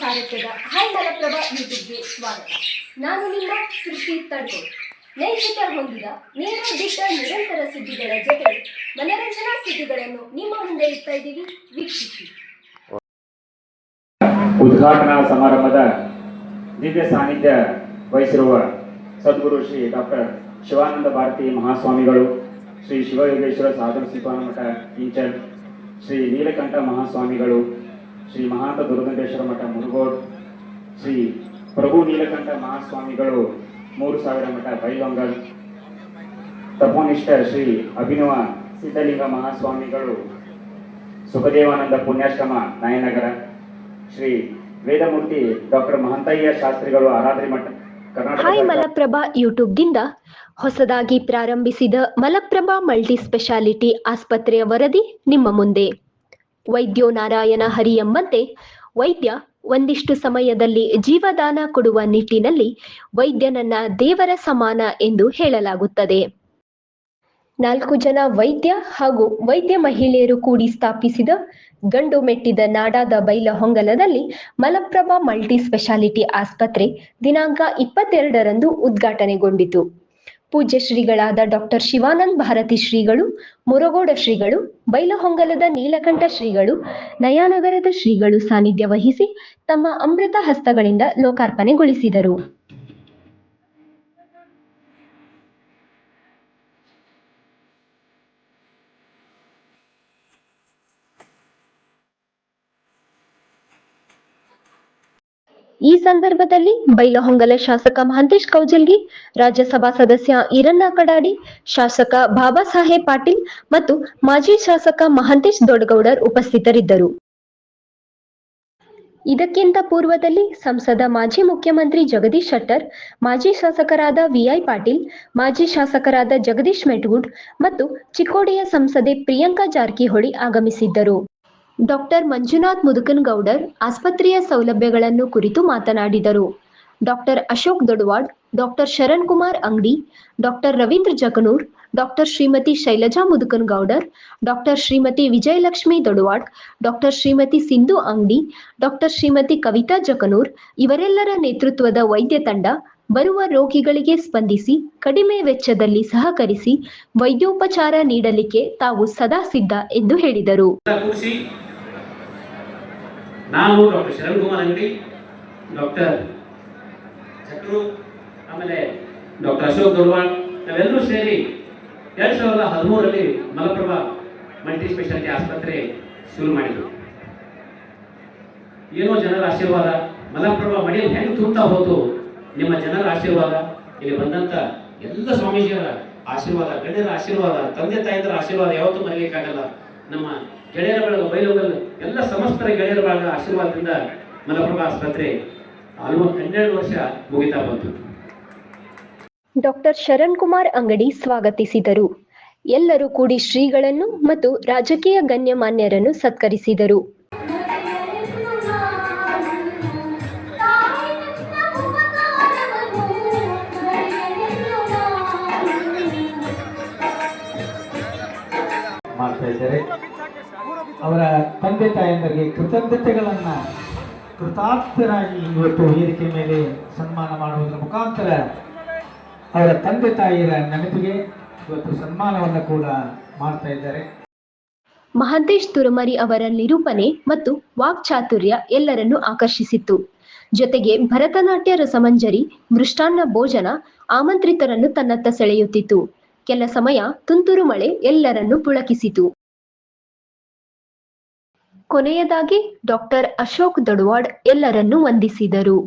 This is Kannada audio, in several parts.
ಸಾಹಿತ್ಯದ ಹಾಯ್ ಮಲಪ್ರಭಾ ಯೂಟ್ಯೂಬ್ಗೆ ಸ್ವಾಗತ. ನಾನು ನಿಮ್ಮ ಸೃಷ್ಟಿ ತಡ್ಕೋಡ್ ನೈತಿಕ ಹೊಂದಿದ ನೇರ ದಿಟ್ಟ ನಿರಂತರ ಸುದ್ದಿಗಳ ಜೊತೆ ಮನರಂಜನಾ ಸುದ್ದಿಗಳನ್ನು ನಿಮ್ಮ ಮುಂದೆ ಇಡ್ತಾ ಇದ್ದೀವಿ. ವೀಕ್ಷಿಸಿ. ಉದ್ಘಾಟನಾ ಸಮಾರಂಭದ ದಿವ್ಯ ಸಾನ್ನಿಧ್ಯ ವಹಿಸಿರುವ ಸದ್ಗುರು ಶ್ರೀ ಡಾಕ್ಟರ್ ಶಿವಾನಂದ ಭಾರತಿ ಮಹಾಸ್ವಾಮಿಗಳು, ಶ್ರೀ ಶಿವಯೋಗೇಶ್ವರ ಸಾಧನ ಮಠ ಇಂಚಲ್ ಶ್ರೀ ನೀಲಕಂಠ ಮಹಾಸ್ವಾಮಿಗಳು ಶ್ರೀ ಮಹಾಂತ ದುರ್ಗಂಧೇಶ್ವರ ಮಠ ಮುರುಗೋಡ್ ಶ್ರೀ ಪ್ರಭು ನೀಲಕಂಠ ಮಹಾಸ್ವಾಮಿಗಳು ಮೂರು ಸಾವಿರ ಮಠ ಬೈಲೊಂಗಲ್ ತಪೋನಿಷ್ಠ ಶ್ರೀ ಅಭಿನವ ಸಿದ್ಧಲಿಂಗ ಮಹಾಸ್ವಾಮಿಗಳು ಸುಖದೇವಾನಂದ ಪುಣ್ಯಾಶ್ರಮ ನಾಯನಗರ ಶ್ರೀ ವೇದಮೂರ್ತಿ ಡಾಕ್ಟರ್ ಮಹಂತಯ್ಯ ಶಾಸ್ತ್ರಿಗಳು ಆರಾಧನೆ ಮಠ ಹಾಯ್ ಮಲಪ್ರಭಾ ಯೂಟ್ಯೂಬ್ದಿಂದ ಹೊಸದಾಗಿ ಪ್ರಾರಂಭಿಸಿದ ಮಲಪ್ರಭಾ ಮಲ್ಟಿ ಸ್ಪೆಷಾಲಿಟಿ ಆಸ್ಪತ್ರೆಯ ವರದಿ ನಿಮ್ಮ ಮುಂದೆ. ವೈದ್ಯೋ ನಾರಾಯಣ ಹರಿ ಎಂಬಂತೆ ವೈದ್ಯ ಒಂದಿಷ್ಟು ಸಮಯದಲ್ಲಿ ಜೀವದಾನ ಕೊಡುವ ನಿಟ್ಟಿನಲ್ಲಿ ವೈದ್ಯನನ್ನ ದೇವರ ಸಮಾನ ಎಂದು ಹೇಳಲಾಗುತ್ತದೆ. ನಾಲ್ಕು ಜನ ವೈದ್ಯ ಹಾಗೂ ವೈದ್ಯ ಮಹಿಳೆಯರು ಕೂಡಿ ಸ್ಥಾಪಿಸಿದ ಗಂಡು ಮೆಟ್ಟಿದ ನಾಡಾದ ಬೈಲಹೊಂಗಲದಲ್ಲಿ ಮಲಪ್ರಭಾ ಮಲ್ಟಿ ಸ್ಪೆಷಾಲಿಟಿ ಆಸ್ಪತ್ರೆ ದಿನಾಂಕ ಇಪ್ಪತ್ತೆರಡರಂದು ಉದ್ಘಾಟನೆಗೊಂಡಿತು. ಪೂಜ್ಯ ಶ್ರೀಗಳಾದ ಡಾಕ್ಟರ್ ಶಿವಾನಂದ್ ಭಾರತಿ ಶ್ರೀಗಳು, ಮುರಗೋಡ ಶ್ರೀಗಳು, ಬೈಲಹೊಂಗಲದ ನೀಲಕಂಠ ಶ್ರೀಗಳು, ನಯಾನಗರದ ಶ್ರೀಗಳು ಸಾನ್ನಿಧ್ಯ ವಹಿಸಿ ತಮ್ಮ ಅಮೃತ ಹಸ್ತಗಳಿಂದ ಲೋಕಾರ್ಪಣೆಗೊಳಿಸಿದರು. ಈ ಸಂದರ್ಭದಲ್ಲಿ ಬೈಲಹೊಂಗಲ ಶಾಸಕ ಮಹಂತೇಶ್ ಕೌಜಲ್ಗಿ, ರಾಜ್ಯಸಭಾ ಸದಸ್ಯ ಈರಣ್ಣ ಕಡಾಡಿ, ಶಾಸಕ ಬಾಬಾ ಸಾಹೇಬ್ ಪಾಟೀಲ್ ಮತ್ತು ಮಾಜಿ ಶಾಸಕ ಮಹಂತೇಶ್ ದೊಡ್ಡಗೌಡರ್ ಉಪಸ್ಥಿತರಿದ್ದರು. ಇದಕ್ಕಿಂತ ಪೂರ್ವದಲ್ಲಿ ಸಂಸದ ಮಾಜಿ ಮುಖ್ಯಮಂತ್ರಿ ಜಗದೀಶ್ ಶೆಟ್ಟರ್, ಮಾಜಿ ಶಾಸಕರಾದ ವಿಐ ಪಾಟೀಲ್, ಮಾಜಿ ಶಾಸಕರಾದ ಜಗದೀಶ್ ಮೆಟ್ಗುಡ್ ಮತ್ತು ಚಿಕ್ಕೋಡಿಯ ಸಂಸದೆ ಪ್ರಿಯಾಂಕಾ ಜಾರಕಿಹೊಳಿ ಆಗಮಿಸಿದ್ದರು. ಡಾಕ್ಟರ್ ಮಂಜುನಾಥ್ ಮುದುಕನಗೌಡರ್ ಆಸ್ಪತ್ರೆಯ ಸೌಲಭ್ಯಗಳನ್ನು ಕುರಿತು ಮಾತನಾಡಿದರು. Doctor Ashok Dodawad, doctor Sharan Kumar Angadi, doctor Ravindra Jaganur doctor Shrimati Shailaja Mudukanagoudar, doctor Shrimati Vijayalakshmi Dodawad, doctor Shrimati Sindhu Angadi, doctor Shrimati Kavita ಜಕನೂರ್ ಇವರೆಲ್ಲರ ನೇತೃತ್ವದ ವೈದ್ಯ ತಂಡ ಬರುವ ರೋಗಿಗಳಿಗೆ ಸ್ಪಂದಿಸಿ, ಕಡಿಮೆ ವೆಚ್ಚದಲ್ಲಿ ಸಹಕರಿಸಿ ವೈದ್ಯೋಪಚಾರ ನೀಡಲಿಕ್ಕೆ ತಾವು ಸದಾ ಸಿದ್ಧ ಎಂದು ಹೇಳಿದರು. ನಾನು ಡಾಕ್ಟರ್ ಶರಣ್ ಕುಮಾರ್ ಅಂಗಡಿ, ಡಾಕ್ಟರ್ ಚಕ್ರು, ಆಮೇಲೆ ಡಾಕ್ಟರ್ ಅಶೋಕ್ ದೊಡ್ವಾಳ್ ನಾವೆಲ್ಲರೂ ಸೇರಿ ಎರಡು ಸಾವಿರದ ಹದಿಮೂರರಲ್ಲಿ ಮಲಪ್ರಭಾ ಮಲ್ಟಿ ಸ್ಪೆಷಾಲಿಟಿ ಆಸ್ಪತ್ರೆ ಶುರು ಮಾಡಿದ್ರು. ಏನೋ ಜನರ ಆಶೀರ್ವಾದ, ಮಲಪ್ರಭಾ ಮಡಿಯಲ್ಲಿ ಹೆಂಗೆ ತುಂಬ್ತಾ ಹೋತು, ನಿಮ್ಮ ಜನರ ಆಶೀರ್ವಾದ, ಇಲ್ಲಿ ಬಂದಂಥ ಎಲ್ಲ ಸ್ವಾಮೀಜಿಯರ ಆಶೀರ್ವಾದ, ಗಣ್ಯರ ಆಶೀರ್ವಾದ, ತಂದೆ ತಾಯಿಯರ ಆಶೀರ್ವಾದ ಯಾವತ್ತೂ ಮರೀಲಿಕ್ಕಾಗಲ್ಲ. ನಮ್ಮ ಗೆಳೆಯರ ಬಳಗ ಬೈಲೋಗಲ್ ಎಲ್ಲ ಸಮಸ್ತರ ಗೆಳೆಯರ ಬಳಗ ಆಶೀರ್ವಾದದಿಂದ ಮಲಪ್ರಭಾ ಆಸ್ಪತ್ರೆ ಆಲ್ಮೋಸ್ಟ್ ಹನ್ನೆರಡು ವರ್ಷ ಮುಗಿತಾ ಬಂತು. ಡಾಕ್ಟರ್ ಶರಣ್ ಕುಮಾರ್ ಅಂಗಡಿ ಸ್ವಾಗತಿಸಿದರು. ಎಲ್ಲರೂ ಕೂಡಿ ಶ್ರೀಗಳನ್ನು ಮತ್ತು ರಾಜಕೀಯ ಗಣ್ಯಮಾನ್ಯರನ್ನು ಸತ್ಕರಿಸಿದರು. ಮಾಡ್ತಾ ಇದ್ದಾರೆ. ಅವರ ತಂದೆ ತಾಯಂದರಿಗೆ ಕೃತಜ್ಞತೆಗಳನ್ನು ಕೃತಾರ್ಥರಾಗಿ ಇವತ್ತು ವೇದಿಕೆ ಮೇಲೆ ಸನ್ಮಾನ ಮಾಡುವುದರ ಮುಖಾಂತರ ಅವರ ತಂದೆ ತಾಯಿಯರ ನೆನಪಿಗೆ ಇವತ್ತು ಸನ್ಮಾನವನ್ನು ಕೂಡ ಮಾಡ್ತಾ ಇದ್ದಾರೆ. ಮಹಂತೇಶ್ ತುರಮರಿ ಅವರ ನಿರೂಪಣೆ ಮತ್ತು ವಾಕ್ಚಾತುರ್ಯ ಎಲ್ಲರನ್ನೂ ಆಕರ್ಷಿಸಿತ್ತು. ಜೊತೆಗೆ ಭರತನಾಟ್ಯ ರಸಮಂಜರಿ, ಮೃಷ್ಟಾನ್ನ ಭೋಜನ, ಆಮಂತ್ರಿತರನ್ನು ತನ್ನತ್ತ ಸೆಳೆಯುತ್ತಿತ್ತು. ಕೆಲ ಸಮಯ ತುಂತುರು ಮಳೆ ಎಲ್ಲರನ್ನೂ ಪುಳಕಿಸಿತು. ಕೊನೆಯದಾಗಿ ಡಾಕ್ಟರ್ ಅಶೋಕ್ ದಡ್ವಾಡ್ ಎಲ್ಲರನ್ನು ವಂದಿಸಿದರು.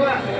Gracias.